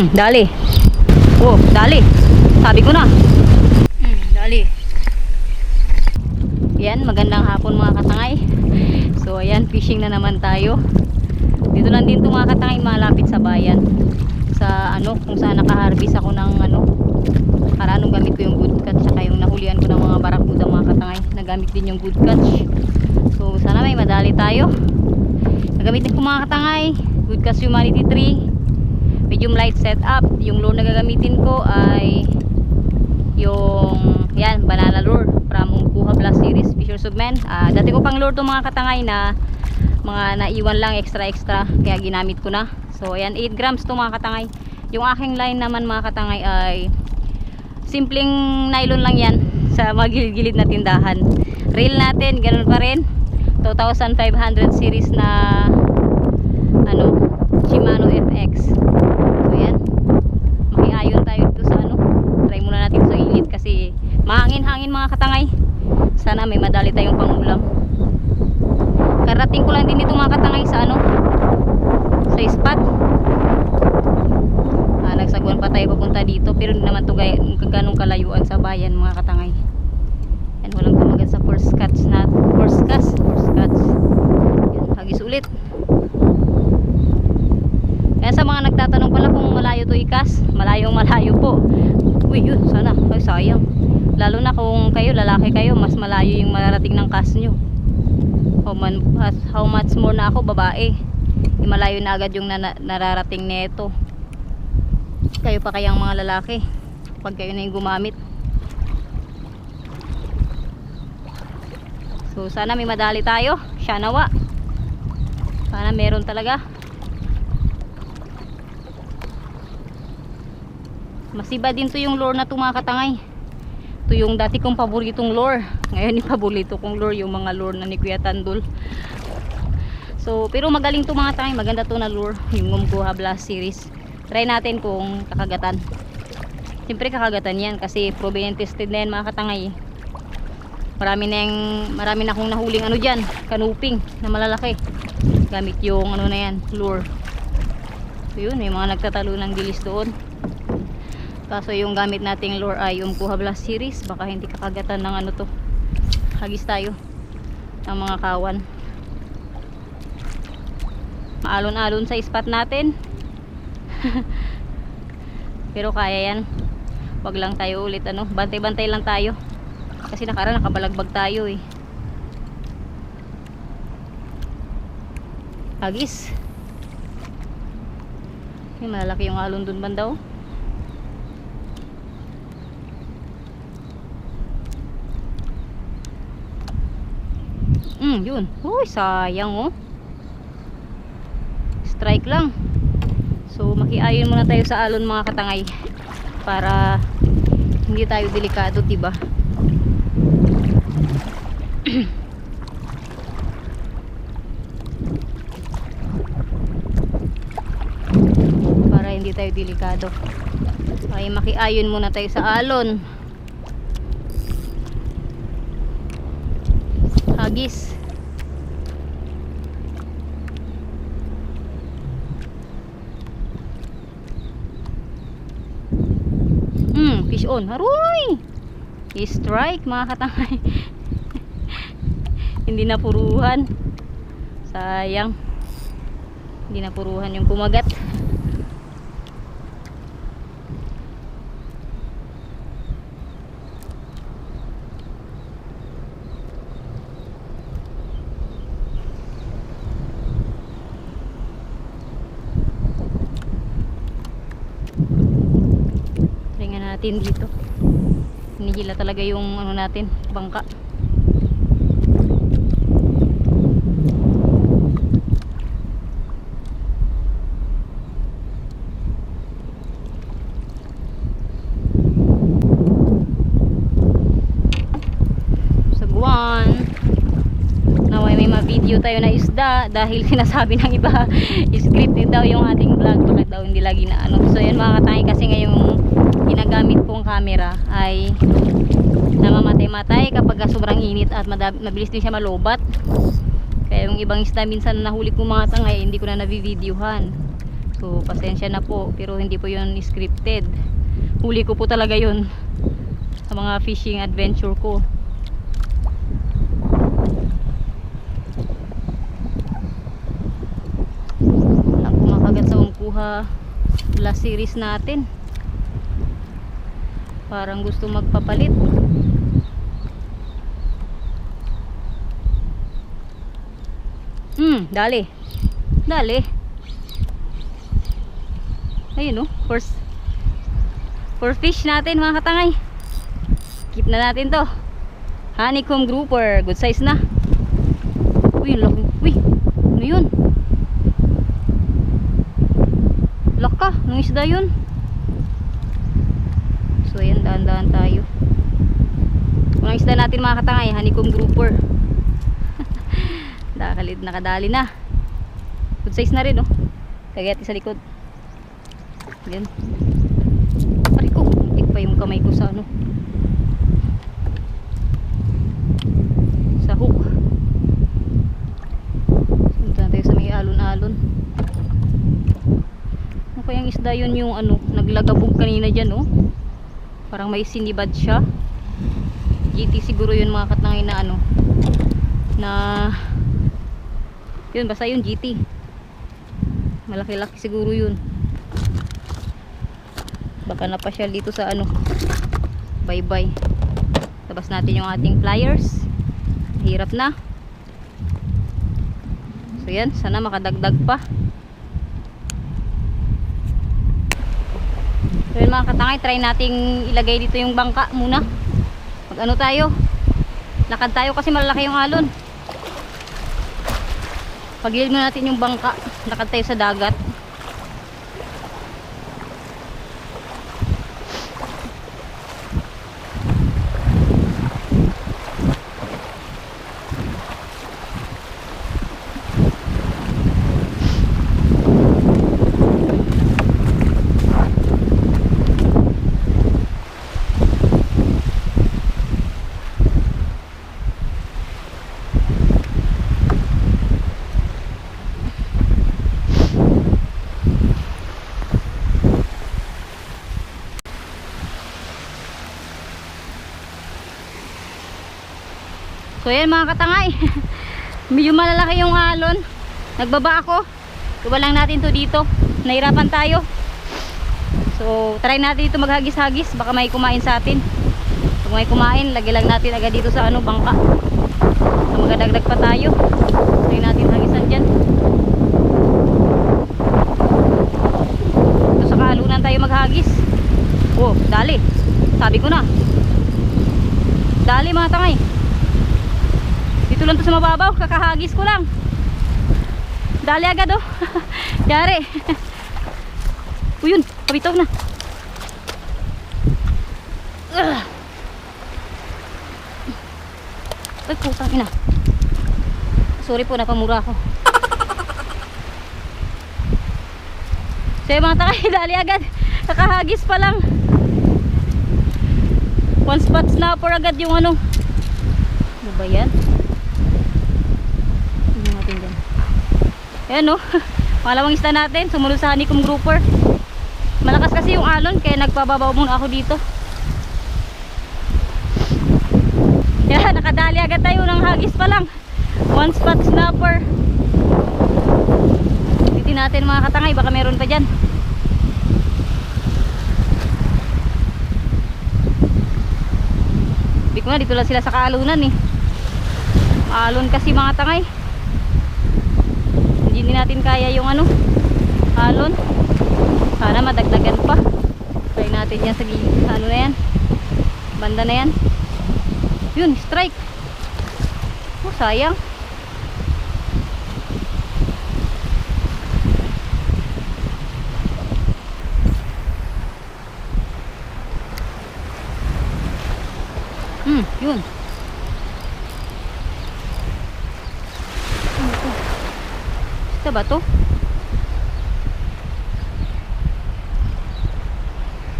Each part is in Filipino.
Hmm, dali. Oh, dali. Sabi ko na. Hmm, dali. Yan, magandang hapon mga katangay. So, ayan, fishing na naman tayo. Dito lang din to mga katangay, malapit sa bayan. Sa ano, kung saan nakaharvest ako ng ano, para anong gamit ko yung good catch saka yung nahulihan ko ng mga barakuda mga katangay. Nagamit din yung good catch. So, sana may madali tayo. Nagamitin ko mga katangay, good catch humanity 3 medium light setup. Yung lure na gagamitin ko ay yung yan, banana lure from Umpuha Blast Series Fishers of Men. Ah, dati ko pang lure to mga katangay na mga naiwan lang extra extra kaya ginamit ko na. So ayan 8 grams to mga katangay. Yung aking line naman mga katangay ay simpleng nylon lang yan sa mga gilid-gilid na tindahan. Reel natin, ganun pa rin. 2,500 series na ano, Shimano FX. So yan. Makiayon tayo dito sa ano. Try gilid kasi mahangin-hangin mga katangay. Sana may madali tayong pangulam. Karating ko lang din dito mga katangay sa ano sa spot. Ah, nagsagwan pa tayo papunta dito pero hindi naman to ganong kalayuan sa bayan mga katangay. Yan walang kumagat sa first catch na first catch, first catch. Yan, hagis ulit. Kaya sa mga nagtatanong pala kung malayo to ikas, malayong malayo po. Uy, yun, sana. Ay, sayang. Lalo na kung kayo, lalaki kayo, mas malayo yung mararating ng cast nyo. How, man, how much more na ako, babae. Malayo na agad yung na, nararating neto. Kayo pa kayang mga lalaki. Pag kayo na yung gumamit. So, sana may madali tayo. Siya nawa. Sana meron talaga. Masiba din to yung lure na mga katangay. Ito yung dati kong paboritong lure. Ngayon yung paborito kong lure yung mga lure na ni Kuya Tandul. So, pero magaling to mga tangay. Maganda to na lure. Yung Ngumkuha Blast Series. Try natin kung kakagatan. Siyempre kakagatan yan kasi proven tested na yan mga katangay. Marami na yung, marami na akong nahuling ano dyan. Kanuping na malalaki. Gamit yung ano na yan, lure. So yun, may mga nagtatalo ng gilis doon. Kaso yung gamit nating lure ay yung Kuha Blast Series. Baka hindi kakagatan ng ano to. Hagis tayo. Ng mga kawan. Maalon-alon sa spot natin. Pero kaya yan. Wag lang tayo ulit ano. Bantay-bantay lang tayo. Kasi nakaraan nakabalagbag tayo eh. Hagis. Ay, malaki yung alon dun banda oh. Mm, yun. Uy, sayang oh. Strike lang. So, makiayon muna tayo sa alon mga katangay. Para hindi tayo delikado, 'di ba? Para hindi tayo delikado. Ay makiayon muna tayo sa alon. Hagis. Hmm, fish on. Haroy! I-strike mga katangay. Hindi napuruhan. Sayang. Hindi napuruhan yung kumagat. Natin dito. Hinihila talaga yung ano natin, bangka. Ma-video tayo na isda dahil sinasabi ng iba scripted daw yung ating vlog bakit daw hindi lagi na ano so yan mga katangay kasi ngayong ginagamit kong camera ay namamatay-matay kapag sobrang init at mabilis din siya malobat kaya yung ibang isda minsan na nahuli kong mga tangay hindi ko na nabivideohan So, pasensya na po. Pero hindi po yun scripted. Huli ko po talaga yun sa mga fishing adventure ko. Walang kumakagat sa umkuha last series natin. Parang gusto magpapalit. Hmm, dali. Dali. Ayun oh, first for fish natin mga katangay. Keep na natin to. Honeycomb grouper, good size na. Uy, ang laki. Uy, ano yun? Laka, nung isda yun. Daan-daan tayo. Unang isda natin mga katangay, honeycomb grouper. Nakakalid, nakadali na. Good size na rin oh. Kagayat sa likod. Yan. Pari ko, hindi pa yung kamay ko sa ano. Sa hook. Punta tayo sa may alon-alon. Ano kayang isda yun yung ano, naglagabog kanina dyan oh. Parang may sinibad siya. GT siguro yun mga katangay na ano. Na yun basta yun GT. Malaki-laki siguro yun. Baka napasyal dito sa ano. Bye-bye. Labas natin yung ating pliers. Hirap na. So yan, sana makadagdag pa. So yun mga katangay, try nating ilagay dito yung bangka muna. Mag ano tayo? Lakad tayo kasi malalaki yung alon. Pagilid muna natin yung bangka. Lakad tayo sa dagat. So yan mga katangay. Medyo malalaki yung alon. Nagbaba ako. Iba lang natin to dito. Nahirapan tayo. So try natin dito maghagis-hagis. Baka may kumain sa atin. Pag may kumain, lagay lang natin agad dito sa ano, bangka. So magadagdag pa tayo. Try natin hagisan dyan. Ito sa kaalunan tayo maghagis. Oh, dali. Sabi ko na. Dali mga tangay. Dito lang to sa mababaw, kakahagis ko lang. Dali agad oh. Yari. Uyun, kabitaw na. Ugh. Ay, putang ina. Sorry po, napamura ako. So yung mga takay, dali agad. Kakahagis pa lang. One spot snapper agad yung ano. Ano ba yan? Tingnan natin dyan. Ayan no. Malawang isda natin. Sumunod sa honeycomb grouper. Malakas kasi yung alon. Kaya nagpababaw muna ako dito. Yan. Nakadali agad tayo ng hagis pa lang. One spot snapper. Titin natin mga katangay. Baka meron pa dyan. Hindi ko nga. Dito lang sila sa kaalunan eh. Alon kasi mga tangay. Hindi natin kaya yung ano, alon. Sana madagdagan pa. Try natin yan sa. Ano na yan? Banda na yan. Yun, strike. Oh, sayang. Hmm, yun. Isda ba to?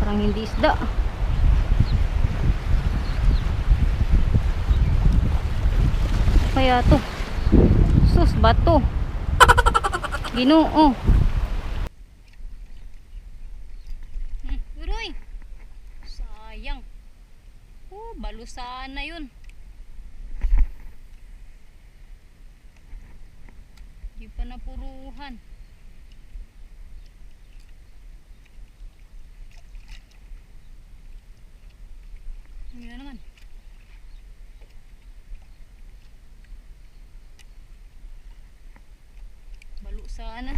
Parang hindi isda. Kaya to. Sus ba to? Ginoo. balusaan na yun. Napuruhan. Yun na naman. Balo sana.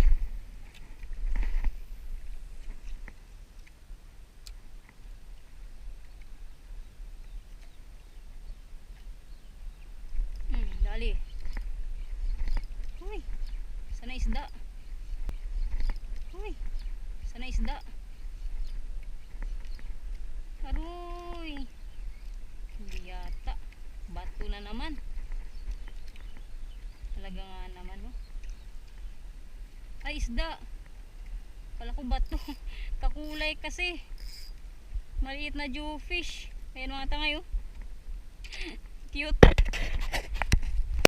Hmm, dali. Uy, sana isda. Uy, sana isda. Aroy. Hindi yata. Bato na naman. Talaga nga naman, no? Ay, isda. Kala ko bato. Kakulay kasi. Maliit na jewfish. Ayan mga tangay, oh. Cute.